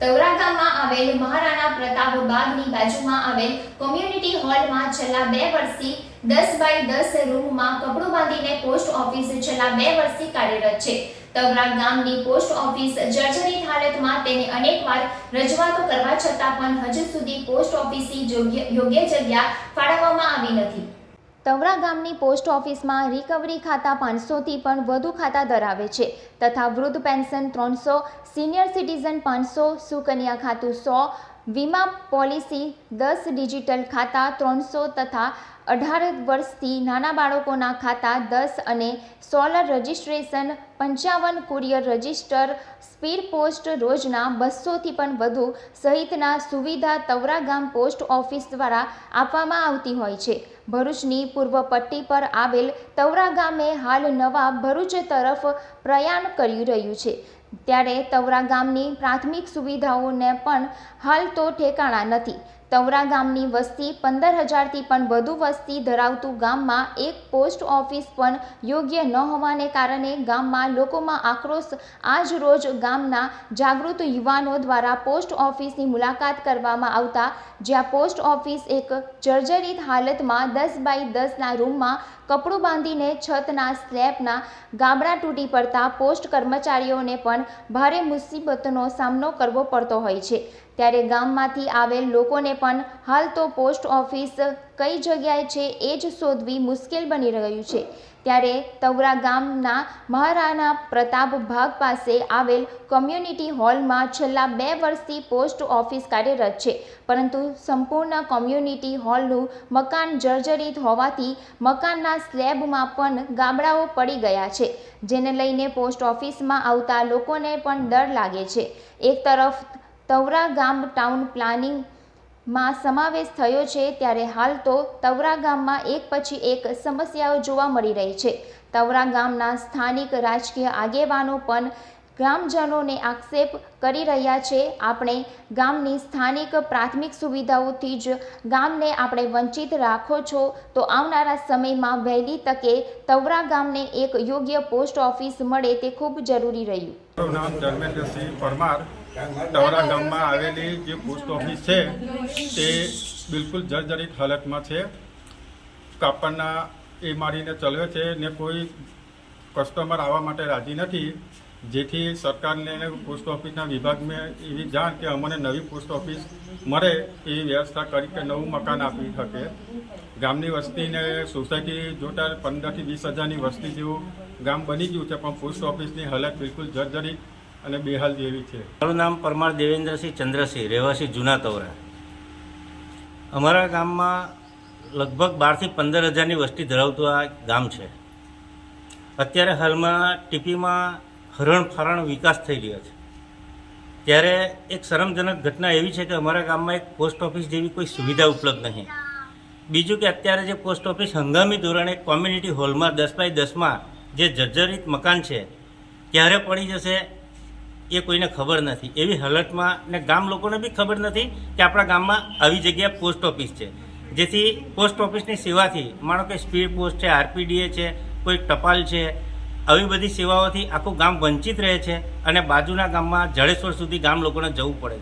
તવરા ગામમાં આવેલ મહારાણા પ્રતાપ બાગની બાજુમાં આવેલ કોમ્યુનિટી હોલમાં છેલ્લા બે વર્ષથી દસ બાય દસ રૂમમાં કપડું બાંધીને પોસ્ટ ઓફિસ છેલ્લા બે વર્ષથી કાર્યરત છે. તવરા ગામની પોસ્ટ ઓફિસ જર્જરિત હાલતમાં તેને અનેકવાર રજૂઆતો કરવા છતાં પણ હજુ સુધી પોસ્ટ ઓફિસની યોગ્ય યોગ્ય જગ્યા ફાળવવામાં આવી નથી. તવરા ગામની પોસ્ટ ઓફિસમાં રિકવરી ખાતા પાંચસોથી પણ વધુ ખાતા ધરાવે છે તથા વૃદ્ધ પેન્શન ત્રણસો સિનિયર સિટીઝન પાંચસો, સુકન્યા ખાતું સો વીમા પોલિસી દસ ડિજિટલ ખાતા ત્રણસો તથા અઢાર વર્ષથી નાના બાળકોના ખાતા દસ અને સોલર રજિસ્ટ્રેશન પંચાવન કુરિયર રજિસ્ટર સ્પીડ પોસ્ટ રોજના બસોથી પણ વધુ સહિતના સુવિધા તવરા ગામ પોસ્ટ ઓફિસ દ્વારા આપવામાં આવતી હોય છે. ભરૂચની પૂર્વ પટ્ટી પર આવેલ તવરા ગામે હાલ નવા ભરૂચ તરફ પ્રયાણ કરી રહ્યું છે. ત્યારે તવરા ગામની પ્રાથમિક સુવિધાઓને પણ હાલ તો ઠેકાણા નથી. તવરા ગામની વસ્તી પંદર હજારથી પણ વધુ વસ્તી ધરાવતું ગામમાં એક પોસ્ટ ઓફિસ પણ યોગ્ય ન હોવાને કારણે ગામમાં લોકોમાં આક્રોશ આજ રોજ ગામના જાગૃત યુવાનો દ્વારા પોસ્ટ ઓફિસની મુલાકાત કરવામાં આવતા, જ્યાં પોસ્ટ ઓફિસ એક જર્જરિત હાલતમાં દસ બાય દસના રૂમમાં કપડું બાંધીને છતના સ્લેબના ગાબડા તૂટી પડતા પોસ્ટ કર્મચારીઓને પણ ભારે મુસીબતનો સામનો કરવો પડતો હોય છે. ત્યારે ગામમાંથી આવેલ લોકોને પણ હાલ તો પોસ્ટ ઓફિસ કઈ જગ્યાએ છે એ જ શોધવી મુશ્કેલ બની રહ્યું છે. ત્યારે તવરા ગામના મહારાણા પ્રતાપ ભાગ પાસે આવેલ કોમ્યુનિટી હોલમાં છેલ્લા બે વર્ષથી પોસ્ટ ઓફિસ કાર્યરત છે. પરંતુ સંપૂર્ણ કોમ્યુનિટી હોલનું મકાન જર્જરિત હોવાથી મકાનના સ્લેબમાં પણ ગાબડાઓ પડી ગયા છે, જેને લઈને પોસ્ટ ઓફિસમાં આવતા લોકોને પણ ડર લાગે છે. એક તરફ તવરા ગામ ટાઉન પ્લાનિંગમાં સમાવેશ થયો છે, ત્યારે હાલ તો તવરા ગામમાં એક પછી એક સમસ્યાઓ જોવા મળી રહી છે. તવરા ગામના સ્થાનિક રાજકીય આગેવાનો પણ ગ્રામજનોને આક્ષેપ કરી રહ્યા છે. આપણે ગામની સ્થાનિક પ્રાથમિક સુવિધાઓથી જ ગામને આપણે વંચિત રાખો છો, તો આવનારા સમયમાં વહેલી તકે તવરા ગામને એક યોગ્ય પોસ્ટ ઓફિસ મળે તે ખૂબ જરૂરી રહ્યું. પરમાર. તવરા ગામમાં આવેલી જે પોસ્ટ ઓફિસ છે, તે બિલકુલ જર્જરિત હાલતમાં છે. કાપડના એ મારીને ચલવે છે ને કોઈ કસ્ટમર આવવા માટે રાજી નથી. જેથી સરકારને પોસ્ટ ઓફિસના વિભાગને એવી જાણ કે અમને નવી પોસ્ટ ઓફિસ મળે એવી વ્યવસ્થા કરી કે નવું મકાન આપી શકે. ગામની વસ્તીને સોસાયટી જોતા પંદરથી વીસ હજારની વસ્તી જેવું ગામ બની ગયું છે, પણ પોસ્ટ ઓફિસની હાલત બિલકુલ જર્જરિત અને બેહાલ જેવી છે. મારું નામ પરમાર દેવેન્દ્રસિંહ ચંદ્રસિંહ, રહેવાસી જૂના તવરા. અમારા ગામમાં લગભગ બારથી પંદર હજારની વસ્તી ધરાવતું આ ગામ છે. અત્યારે હાલમાં ટીપીમાં હરણફારણ વિકાસ થઈ રહ્યો છે. ત્યારે એક શરમજનક ઘટના એવી છે કે અમારા ગામમાં એક પોસ્ટ ઓફિસ જેવી કોઈ સુવિધા ઉપલબ્ધ નહીં. બીજું કે અત્યારે જે પોસ્ટ ઓફિસ હંગામી ધોરણે કોમ્યુનિટી હોલમાં દસ બાય દસમાં જે જર્જરિત મકાન છે ક્યારે પડી જશે એ કોઈને ખબર નથી. એવી હાલતમાં ને ગામ લોકોને બી ખબર નથી કે આપણા ગામમાં આવી જગ્યાએ પોસ્ટ ઓફિસ છે. જેથી પોસ્ટ ઓફિસની સેવાથી, માનો કે સ્પીડ પોસ્ટ છે, આરપીડીએ છે, કોઈ ટપાલ છે, આવી બધી સેવાઓથી આખું ગામ વંચિત રહે છે અને બાજુના ગામમાં જડેશ્વર સુધી ગામ લોકોને જવું પડે છે.